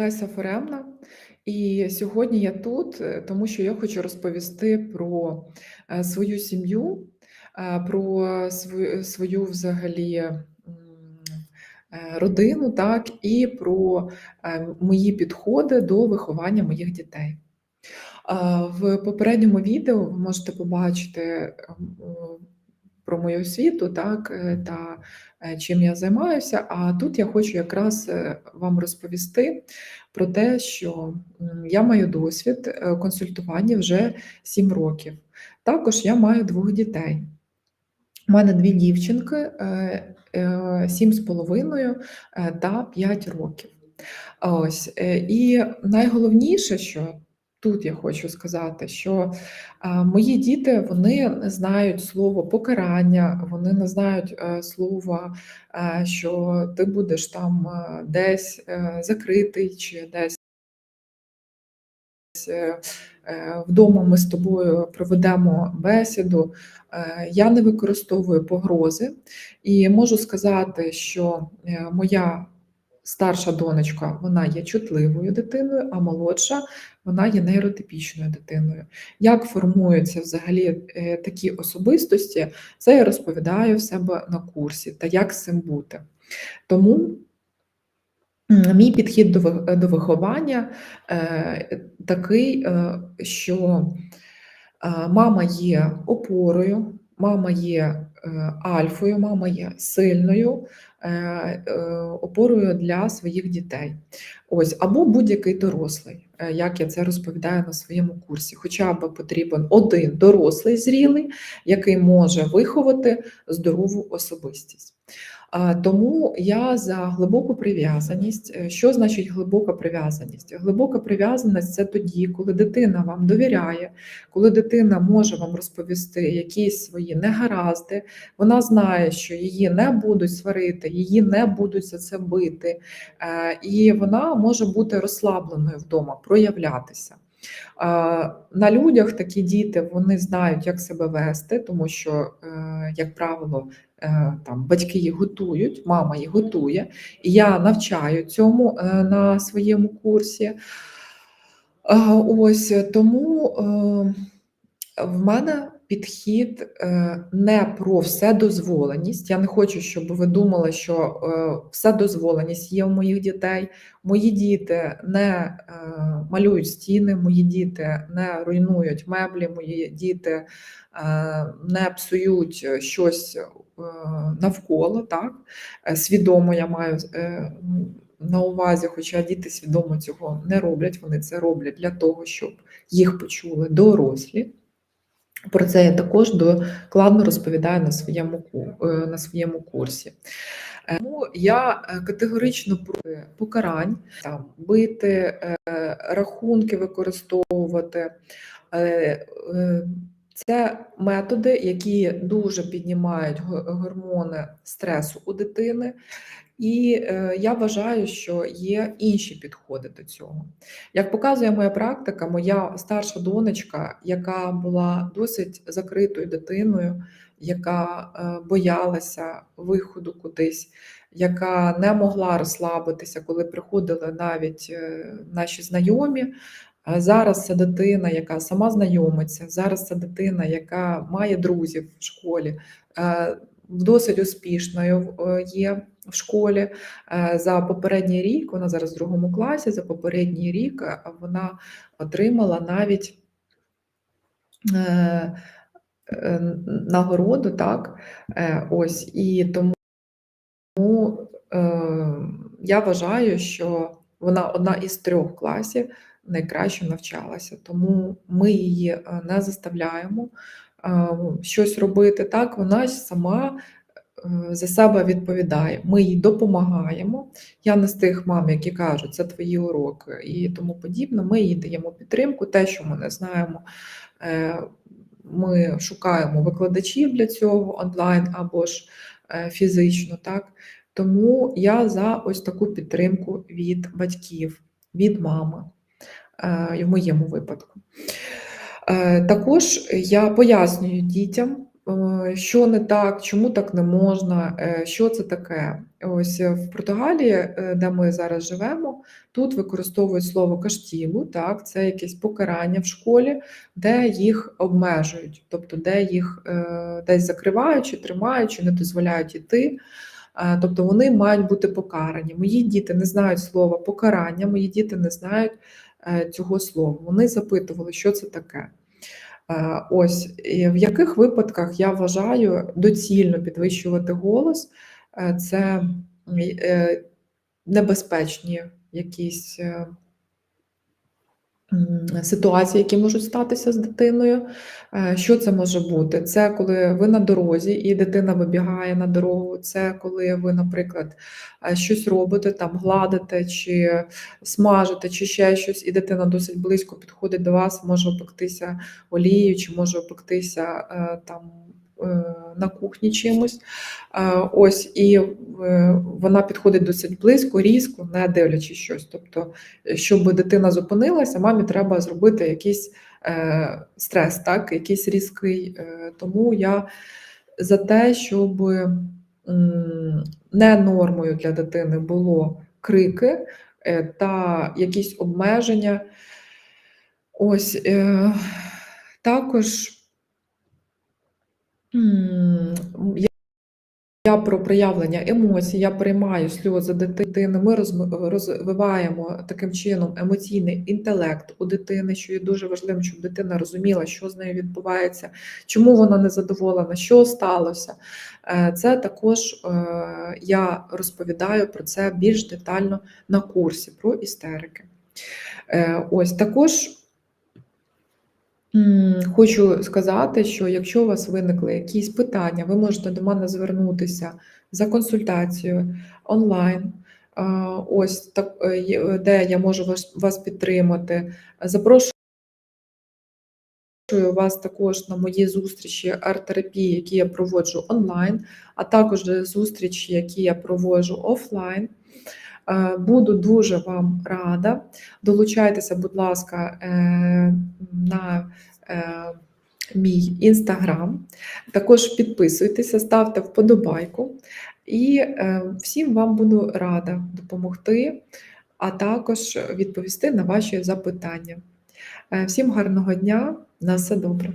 Олеся Феремна, і сьогодні я тут, е, тому що я хочу розповісти про е, свою сім'ю, е, про свою, взагалі родину, так, і про мої підходи до виховання моїх дітей. В попередньому відео ви можете побачити про мою освіту, так, е, та е, чим я займаюся. А тут я хочу якраз е, вам розповісти про те, що я маю досвід консультування вже 7 років. Також я маю двох дітей. У мене дві дівчинки 7,5 та 5 років. Ось і найголовніше, що Тут я хочу сказати, що мої діти вони не знають слово покарання, вони не знають е, слова, е, що ти будеш там е, десь закритий чи десь. Вдома ми з тобою проведемо бесіду. Я не використовую погрози і можу сказати, що моя старша донечка вона є чутливою дитиною, а молодша вона є нейротипічною дитиною. Як формуються взагалі е, такі особистості, це я розповідаю в себе на курсі та як з цим бути. Тому мій підхід до виховання е, такий, е, що мама є опорою, мама є альфою, мама є сильною. Опорою для своїх дітей, ось або будь-який дорослий. Е, як я це розповідаю на своєму курсі. Хоча б потрібен один дорослий зрілий, який може виховати здорову особистість. Тому я за глибоку прив'язаність. Е, що значить глибока прив'язаність? Глибока прив'язаність це тоді, коли дитина вам довіряє, коли дитина може вам розповісти якісь свої негаразди, вона знає, що її не будуть сварити, її не будуть за це бити, е, і вона може бути розслабленою вдома, проявлятися. На людях такі діти вони знають, як себе вести, тому що, е, як правило, е, там батьки їх готують, мама їх готує, і я навчаю цьому е, на своєму курсі. Ось тому в мене підхід е, не про вседозволеність. Я не хочу, щоб ви думали, що е, вседозволеність є у моїх дітей. Мої діти не е, малюють стіни, мої діти не руйнують меблі, мої діти не псують щось навколо. Так? Свідомо я маю. На увазі, хоча діти свідомо цього не роблять, вони це роблять для того, щоб їх почули дорослі. Про це я також докладно розповідаю на своєму е, на своєму курсі. Е, тому я е, категорично проти покарань, там, бити, рахунки використовувати. Це методи, які дуже піднімають гормони стресу у дитини, і е, я вважаю, що є інші підходи до цього. Як показує моя практика, моя старша донечка, яка була досить закритою дитиною, яка е, боялася виходу кудись, яка не могла розслабитися, коли приходили навіть е, наші знайомі. Зараз це дитина, яка сама знайомиться, зараз це дитина, яка має друзів в школі, досить успішною є в школі. Е, за попередній рік, вона зараз в другому класі, за попередній рік е, вона отримала навіть е, нагороду, так, ось, і тому я вважаю, що вона одна із трьох класів найкраще навчалася, тому ми її не заставляємо щось робити. Так, вона сама Е, за себе відповідає. Ми їй допомагаємо. Я не з тих мам, які кажуть, це твої уроки і тому подібне. Ми їй даємо підтримку, те, що ми не знаємо. Е, ми шукаємо викладачів для цього онлайн або ж е, фізично. так. Тому я за ось таку підтримку від батьків, від мами в моєму випадку. Також я пояснюю дітям е, що не так, чому так не можна, е, що це таке. Ось е, в Португалії, е, де ми зараз живемо, тут використовують слово каштігу, так, це якесь покарання в школі, де їх обмежують, тобто де їх е, десь закривають, чи тримають, чи не дозволяють іти. Тобто вони мають бути покарані. Мої діти не знають слова покарання, мої діти не знають е, цього слова. Вони запитували, що це таке. Е, Ось в яких випадках я вважаю доцільно підвищувати голос, Е, це небезпечні якісь ситуації, які можуть статися з дитиною. Е, Що це може бути? Це коли ви на дорозі і дитина вибігає на дорогу. Це коли ви, наприклад, е, щось робите, там гладите чи смажите, чи ще щось, і дитина досить близько підходить до вас, може опектися олією, чи може опектися е, там. Е, На кухні чимось, Е, ось і е, вона підходить досить близько, різко, не дивлячись щось. Тобто, щоб дитина зупинилася, мамі треба зробити якийсь стрес, так, якийсь різкий. Тому я за те, щоб не нормою для дитини було крики та якісь обмеження. Ось також я про проявлення емоцій, я приймаю сльози дитини. Ми розвиваємо таким чином емоційний інтелект у дитини, що є дуже важливим, щоб дитина розуміла, що з нею відбувається, чому вона незадоволена, що сталося. Е, Це також е, я розповідаю про це більш детально на курсі про істерики. Е, Ось також. Хочу сказати, що якщо у вас виникли якісь питання, ви можете до мене звернутися за консультацією онлайн. Ось так, е, де я можу вас, вас підтримати. Запрошую вас також на мої зустрічі арт-терапії, які я проводжу онлайн, а також зустрічі, які я проводжу офлайн. Е, Буду дуже вам рада. Долучайтеся, будь ласка, е, на е, мій інстаграм. Також підписуйтеся, ставте вподобайку. І всім вам буду рада допомогти, а також відповісти на ваші запитання. Всім гарного дня, на все добре.